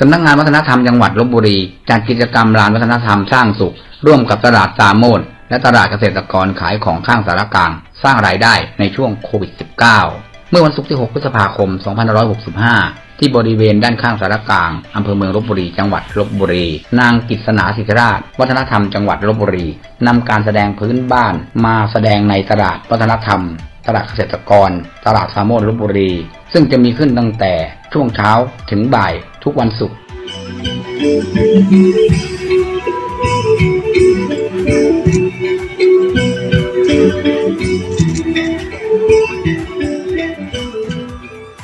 สำนักงงานวัฒนธรรมจังหวัดลบบุรีจัดกิจกรรมลานวัฒนธรรมสร้างสุข ร่วมกับตลาดสามโมนและตลาดเกษตรกรขายของข้างสารกลาง สร้างรายได้ในช่วงโควิด -19 เมื่อวันศุกร์ที่ 6 พฤษภาคม 2565 ที่บริเวณด้านข้างสารกลางอำเภอเมืองลบบุรี จังหวัดลบบุรี นางกิษณาสิทธิราช วัฒนธรรมจังหวัดลบบุรีนำการแสดงพื้นบ้านมาแสดงในตลาดวัฒนธรรม ตลาดเกษตรกร ตลาดซามโมนลบบุรี ซึ่งจะมีขึ้นตั้งแต่ช่วงเช้าถึงบ่ายทุกวันศุกร์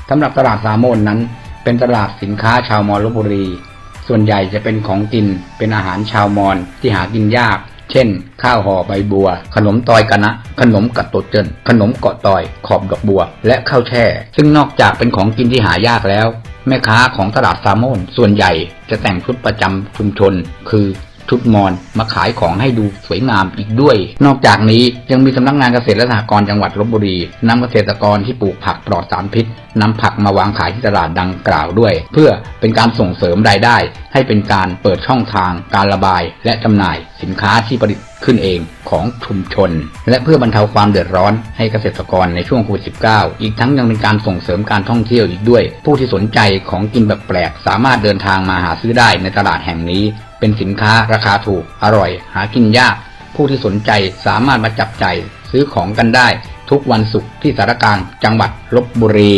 สำหรับตลาดสามโมนนั้น เป็นตลาดสินค้าชาวมอญลบบุรี ส่วนใหญ่จะเป็นของกินเป็นอาหารชาวมอญที่หากินยาก เช่น ข้าวห่อใบบัว ขนมตอยกะนะ ขนมกัดโตดเจินขนมเกาะตอย ขอบดอกบัว และข้าวแช่ ซึ่งนอกจากเป็นของกินที่หายากแล้ว แม่ค้าของตลาดซาโมนส่วนใหญ่จะแต่งชุดประจำชุมชน คือ ชุดมอนมาขายของให้ดูสวยงามอีกด้วย นอกจากนี้ยังมีสำนักงานเกษตรและสหกรณ์จังหวัดลบบุรีนำเกษตรกรที่ปลูกผักปลอดสารพิษนำผักมาวางขายที่ตลาดดังกล่าวด้วย เพื่อเป็นการส่งเสริมรายได้ ให้เป็นการเปิดช่องทาง การระบาย และจำหน่ายสินค้าที่ผลิตขึ้นเองของชุมชน และเพื่อบรรเทาความเดือดร้อนให้เกษตรกรในช่วงโควิด -19 อีกทั้งยังเป็นการส่งเสริมการท่องเที่ยวอีกด้วย ผู้ที่สนใจของกินแบบแปลกสามารถเดินทางมาหาซื้อได้ในตลาดแห่งนี้ เป็นสินค้าราคาถูก อร่อย หากินยาก ผู้ที่สนใจสามารถมาจับใจซื้อของกันได้ ทุกวันศุกร์ที่สารกลางจังหวัดลบบุรี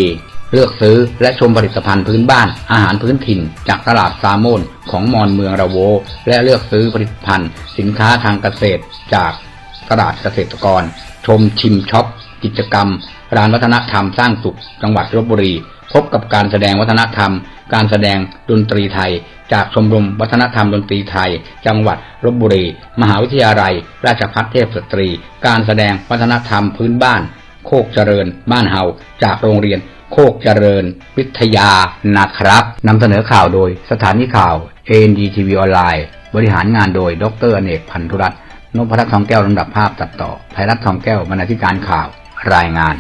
เลือกซื้อและชมผลิตภัณฑ์พื้นบ้าน อาหารพื้นถิ่น จากตลาดซาโมนของมอนเมืองระโว และเลือกซื้อผลิตภัณฑ์ สินค้าทางเกษตรจากตลาดเกษตรกร ชมชิมช็อป กิจกรรม ร้านวัฒนธรรมสร้างสุข จังหวัดลบบุรี พบกับการแสดงวัฒนธรรม การแสดงดนตรีไทย จากชมรมวัฒนธรรมดนตรีไทย จังหวัดลบบุรี มหาวิทยาลัย ราชภัฏเทพสตรี การแสดงวัฒนธรรมพื้นบ้าน โคกเจริญ บ้านเฮาจากโรงเรียน โคกเจริญ วิทยานะครับนำเสนอข่าวโดยสถานีข่าว ANDTV ออนไลน์บริหารงานโดย ดรอเนกพันธุรัตน์นพรัตน์ทองแก้วลำดับภาพตัดต่อภัยรัตน์ทองแก้วบรรณาธิการข่าว รายงาน